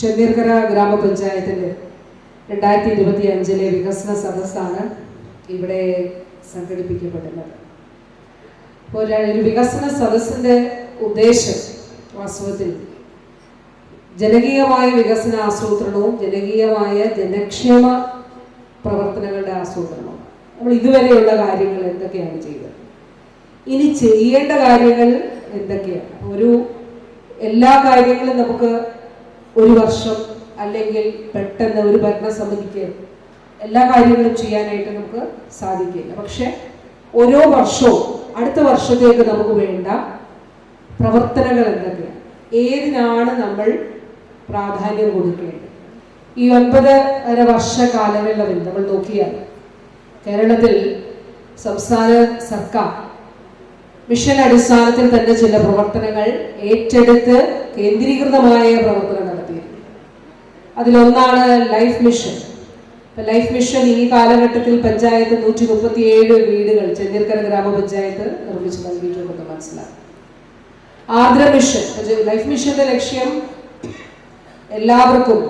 ചെന്നീർക്കര ഗ്രാമപഞ്ചായത്തിന്റെ രണ്ടായിരത്തി ഇരുപത്തി അഞ്ചിലെ വികസന സദസ്സാണ് ഇവിടെ സംഘടിപ്പിക്കപ്പെടുന്നത്. ഒരു വികസന സദസ്സിന്റെ ഉദ്ദേശം വാസ്തവത്തിൽ ജനകീയമായ വികസന ആസൂത്രണവും ജനകീയമായ ജനക്ഷേമ പ്രവർത്തനങ്ങളുടെ ആസൂത്രണവും. നമ്മൾ ഇതുവരെയുള്ള കാര്യങ്ങൾ എന്തൊക്കെയാണ് ചെയ്തത്? ഇനി ചെയ്യേണ്ട കാര്യങ്ങൾ എന്തൊക്കെയാണ്? ഒരു എല്ലാ കാര്യങ്ങളും നമുക്ക് ഒരു വർഷം അല്ലെങ്കിൽ പെട്ടെന്ന് ഒരു ഭരണസമിതിക്ക് എല്ലാ കാര്യങ്ങളും ചെയ്യാനായിട്ട് നമുക്ക് സാധിക്കില്ല. പക്ഷെ ഓരോ വർഷവും അടുത്ത വർഷത്തേക്ക് നമുക്ക് വേണ്ട പ്രവർത്തനങ്ങൾ എന്തൊക്കെയാണ് ഏതിനാണ് നമ്മൾ പ്രാധാന്യം കൊടുക്കേണ്ടത്? ഈ ഒൻപത് അര വർഷ കാലയളവിൽ നമ്മൾ നോക്കിയാൽ കേരളത്തിൽ സംസ്ഥാന സർക്കാർ മിഷൻ അടിസ്ഥാനത്തിൽ തന്നെ ചില പ്രവർത്തനങ്ങൾ ഏറ്റെടുത്ത് കേന്ദ്രീകൃതമായ പ്രവർത്തനം നടത്തിയിരുന്നു അതിലൊന്നാണ് ലൈഫ് മിഷൻ. ലൈഫ് മിഷൻ ഈ കാലഘട്ടത്തിൽ പഞ്ചായത്ത് നൂറ്റി മുപ്പത്തിയേഴ് വീടുകൾ ചെന്നീർക്കര ഗ്രാമപഞ്ചായത്ത് നിർമ്മിച്ചു നൽകിയിട്ടുണ്ടെന്ന് മനസ്സിലാക്കും ആർദ്ര മിഷൻ ലൈഫ് മിഷന്റെ ലക്ഷ്യം എല്ലാവർക്കും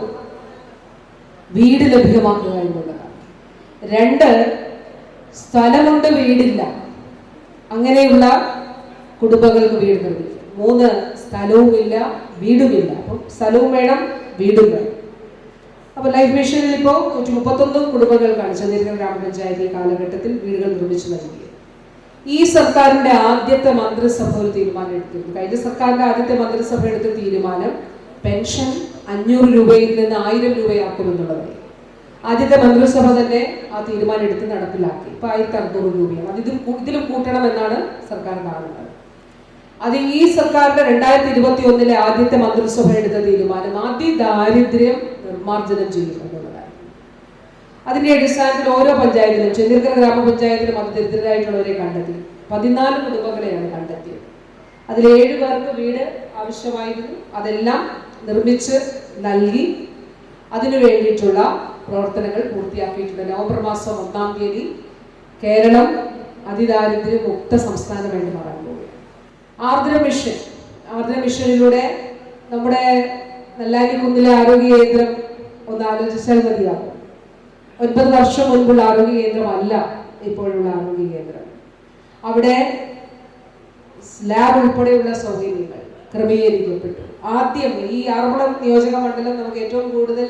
വീട് ലഭ്യമാക്കുക എന്നുള്ളതാണ്. രണ്ട് സ്ഥലമുണ്ട് വീടില്ല. അങ്ങനെയുള്ള കുടുംബങ്ങൾക്ക് വീട് നിർമ്മിക്കും മൂന്ന് സ്ഥലവുമില്ല വീടുമില്ല. അപ്പം സ്ഥലവും വേണം വീടും വേണം. അപ്പൊ ലൈഫ് മിഷനിൽ ഇപ്പോൾ നൂറ്റി മുപ്പത്തൊന്ന് കുടുംബങ്ങൾക്കാണ് ചന്ദ്രഗിരി ഗ്രാമപഞ്ചായത്തിൽ കാലഘട്ടത്തിൽ വീടുകൾ നിർമ്മിച്ചു നൽകിയത് ഈ സർക്കാരിന്റെ ആദ്യത്തെ മന്ത്രിസഭ ഒരു തീരുമാനം എടുത്തിരുന്നു. കഴിഞ്ഞ സർക്കാരിന്റെ ആദ്യത്തെ മന്ത്രിസഭ എടുത്ത തീരുമാനം പെൻഷൻ അഞ്ഞൂറ് രൂപയിൽ നിന്ന് ആയിരം രൂപയാക്കുമെന്നുള്ളതായി ആദ്യത്തെ മന്ത്രിസഭ തന്നെ ആ തീരുമാനം എടുത്ത് നടപ്പിലാക്കി. ഇപ്പൊ ആയിരത്തി അറുന്നൂറ് രൂപയാണ് അത് ഇതിലും കൂട്ടണം എന്നാണ് സർക്കാർ കാണുന്നത്. അത് ഈ സർക്കാരിന്റെ രണ്ടായിരത്തി ഇരുപത്തി ഒന്നിലെ ആദ്യത്തെ മന്ത്രിസഭ എടുത്ത തീരുമാനം. അതിദാരിദ്ര്യം നിർമ്മാർജനം ചെയ്യും എന്നുള്ളതാണ്. അതിന്റെ അടിസ്ഥാനത്തിൽ ഓരോ പഞ്ചായത്തിലും ചെന്നിത്തല ഗ്രാമപഞ്ചായത്തിലും അത് ദരിദ്രരായിട്ടുള്ളവരെ കണ്ടെത്തി. പതിനാല് കുടുംബങ്ങളെയാണ് കണ്ടെത്തിയത്. അതിൽ ഏഴ് പേർക്ക് വീട് ആവശ്യമായിരുന്നു. അതെല്ലാം നിർമ്മിച്ച് നൽകി അതിനു വേണ്ടിയിട്ടുള്ള പ്രവർത്തനങ്ങൾ പൂർത്തിയാക്കിയിട്ടുണ്ട്. നവംബർ മാസം ഒന്നാം തീയതി കേരളം അതിദാരിദ്ര്യ മുക്ത സംസ്ഥാനമായിട്ട് മാറാൻ പോവുകയാണ്. ആർദ്ര മിഷൻ. ആർദ്ര മിഷനിലൂടെ നമ്മുടെ നല്ലാരി കുന്നിലെ ആരോഗ്യ കേന്ദ്രം ഒന്ന് ആലോചിച്ചാൽ മതിയാകും ഒൻപത് വർഷം മുൻപുള്ള ആരോഗ്യ കേന്ദ്രമല്ല ഇപ്പോഴുള്ള ആരോഗ്യ കേന്ദ്രം. അവിടെ ലാബ് ഉൾപ്പെടെയുള്ള സൗകര്യങ്ങൾ ക്രമീകരിക്കപ്പെട്ടു. ആദ്യം ഈ ആറന്മുളം നിയോജക മണ്ഡലം നമുക്ക് ഏറ്റവും കൂടുതൽ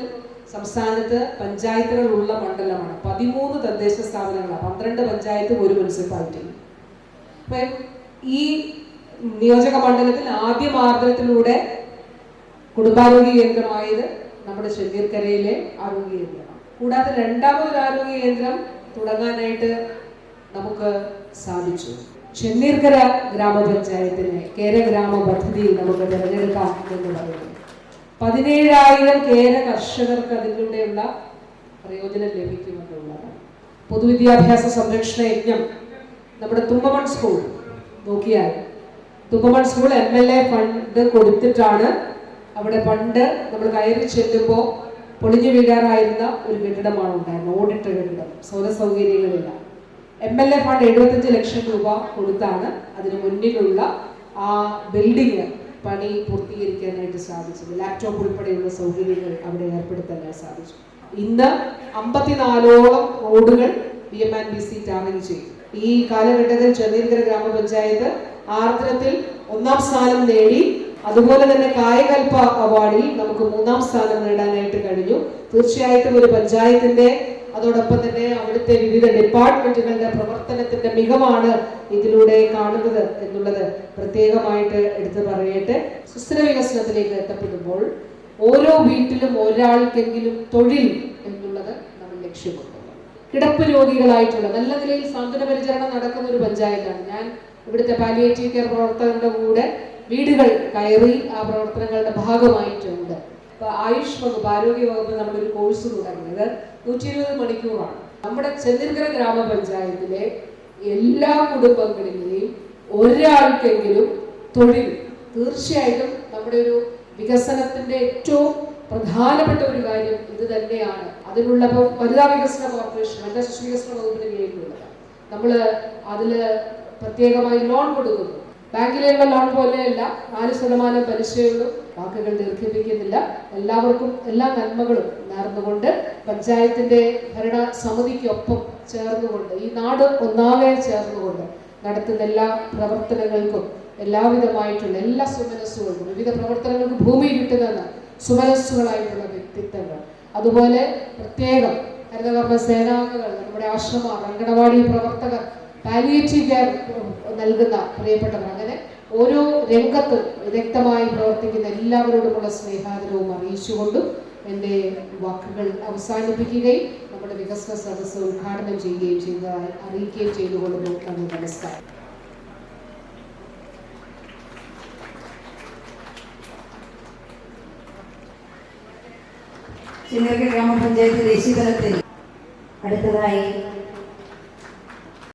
സംസ്ഥാനത്ത് പഞ്ചായത്തുകൾ ഉള്ള മണ്ഡലമാണ്. പതിമൂന്ന് തദ്ദേശ സ്ഥാപനങ്ങളാണ് പന്ത്രണ്ട് പഞ്ചായത്തും ഒരു മുനിസിപ്പാലിറ്റി. അപ്പൊ ഈ നിയോജക മണ്ഡലത്തിൽ ആദ്യ മാർഗത്തിലൂടെ കുടുംബാരോഗ്യ കേന്ദ്രമായത് നമ്മുടെ ചെന്നീർക്കരയിലെ ആരോഗ്യ കേന്ദ്രം. കൂടാതെ രണ്ടാമതൊരു ആരോഗ്യ കേന്ദ്രം തുടങ്ങാനായിട്ട് നമുക്ക് സാധിച്ചു. ചെന്നീർക്കര ഗ്രാമപഞ്ചായത്തിനെ കേര ഗ്രാമ പദ്ധതിയിൽ നമുക്ക് തിരഞ്ഞെടുക്കാം എന്ന് പറയുന്നു. പതിനേഴായിരം കേര കർഷകർക്ക് അതിലൂടെയുള്ള പ്രയോജനം ലഭിക്കുമെന്നുള്ളതാണ്. പൊതുവിദ്യാഭ്യാസ സംരക്ഷണ യജ്ഞം നമ്മുടെ തുമ്പമൺ സ്കൂൾ നോക്കിയാൽ Thumpamon school M L A fund കൊടുത്തിട്ടാണ് അവിടെ പണ്ട് നമ്മൾ കയറി ചെല്ലുമ്പോൾ പൊളിഞ്ഞു വീഴാറായിരുന്ന ഒരു കെട്ടിടമാണ് ഉണ്ടായിരുന്നത്. ഓടിട്ട കെട്ടിടം. സൗര സൗകര്യങ്ങളില്ല എം എൽ എ ഫണ്ട് എഴുപത്തഞ്ച് ലക്ഷം രൂപ കൊടുത്താണ് അതിന് മുന്നിലുള്ള ആ ബിൽഡിംഗ് പണി പൂർത്തീകരിക്കാനായിട്ട് സാധിച്ചത്. ലാപ്ടോപ്പ് ഉൾപ്പെടെയുള്ള സൗകര്യങ്ങൾ അവിടെ ഏർപ്പെടുത്താനായി സാധിച്ചു. ഇന്ന് അമ്പത്തിനാലോളം റോഡുകൾ B M and B C tarring ചെയ്തു. ഈ കാലഘട്ടത്തിൽ ചെന്നീന്ദ്ര ഗ്രാമപഞ്ചായത്ത് ആർദ്രത്തിൽ ഒന്നാം സ്ഥാനം നേടി അതുപോലെ തന്നെ കായകൽപ്പ അവാർഡിൽ നമുക്ക് മൂന്നാം സ്ഥാനം നേടാനായിട്ട് കഴിഞ്ഞു. തീർച്ചയായിട്ടും ഒരു പഞ്ചായത്തിന്റെ അതോടൊപ്പം തന്നെ അവിടുത്തെ വിവിധ ഡിപ്പാർട്ട്മെന്റുകളുടെ പ്രവർത്തനത്തിന്റെ മികവാണ് ഇതിലൂടെ കാണുന്നത് എന്നുള്ളത് പ്രത്യേകമായിട്ട് എടുത്തു പറയട്ടെ. സുസ്ഥിര വികസനത്തിലേക്ക് എത്തപ്പെടുമ്പോൾ ഓരോ വീട്ടിലും ഒരാൾക്കെങ്കിലും തൊഴിൽ എന്നുള്ളത് നമ്മൾ ലക്ഷ്യമുണ്ട്. കിടപ്പ് രോഗികളായിട്ടുള്ള നല്ല നിലയിൽ സാന്ത്വന പരിചരണം നടക്കുന്ന ഒരു പഞ്ചായത്താണ്. ഞാൻ ഇവിടുത്തെ പാലിയേറ്റീവ് കെയർ പ്രവർത്തകരുടെ കൂടെ വീടുകൾ കയറി ആ പ്രവർത്തനങ്ങളുടെ ഭാഗമായിട്ടുണ്ട്. ഇപ്പൊ ആയുഷ് വകുപ്പ് ആരോഗ്യ വകുപ്പ് നമ്മളൊരു കോഴ്സ് തുടങ്ങിയത് നൂറ്റി ഇരുപത് മണിക്കൂറാണ്. നമ്മുടെ ചെന്നിർക്കര ഗ്രാമപഞ്ചായത്തിലെ എല്ലാ കുടുംബങ്ങളിലെയും ഒരാൾക്കെങ്കിലും തൊഴിൽ തീർച്ചയായിട്ടും നമ്മുടെ ഒരു വികസനത്തിന്റെ ഏറ്റവും പ്രധാനപ്പെട്ട ഒരു കാര്യം ഇത് തന്നെയാണ്. അതിനുള്ള വനിതാ വികസന കോർപ്പറേഷൻ വനിതാ ശിശു വികസന വകുപ്പിന് കീഴിലുള്ളത്. നമ്മൾ അതിൽ പ്രത്യേകമായി ലോൺ കൊടുക്കുന്നു. ബാങ്കിലുള്ള ലോൺ പോലെയല്ല നാല് ശതമാനം പലിശയുള്ളൂ. വാക്കുകൾ ദീർഘിപ്പിക്കുന്നില്ല. എല്ലാവർക്കും എല്ലാ നന്മകളും നേർന്നുകൊണ്ട് പഞ്ചായത്തിന്റെ ഭരണ സമിതിക്കൊപ്പം ചേർന്നുകൊണ്ട് ഈ നാട് ഒന്നാകെ ചേർന്നുകൊണ്ട് നടത്തുന്ന എല്ലാ പ്രവർത്തനങ്ങൾക്കും എല്ലാവിധമായിട്ടുള്ള എല്ലാ സുമനസ്സുകൾക്കും വിവിധ പ്രവർത്തനങ്ങൾക്ക് ഭൂമി കിട്ടുന്ന സുമനസ്സുകളായിട്ടുള്ള വ്യക്തിത്വങ്ങൾ. അതുപോലെ പ്രത്യേകം ഹരിതകർമ്മ സേനാംഗങ്ങൾ നമ്മുടെ ആശ്രമ അങ്കണവാടി പ്രവർത്തകർ പാലിയേറ്റീവ് കെയർ നൽകുന്ന പ്രിയപ്പെട്ടവർ അങ്ങനെ ഓരോ രംഗത്തും വിദഗ്ധമായി പ്രവർത്തിക്കുന്ന എല്ലാവരോടുമുള്ള സ്നേഹാദരവും അറിയിച്ചുകൊണ്ടും എന്റെ വാക്കുകൾ അവസാനിപ്പിക്കുകയും നമ്മുടെ വികസന സദസ്സ് ഉദ്ഘാടനം ചെയ്യുകയും ചെയ്തതായി അറിയിക്കുകയും ചെയ്തുകൊണ്ട് നന്ദി നമസ്കാരം. ചിന്നർക്ക ഗ്രാമപഞ്ചായത്ത് ദേശീയ തലത്തിൽ അടുത്തതായി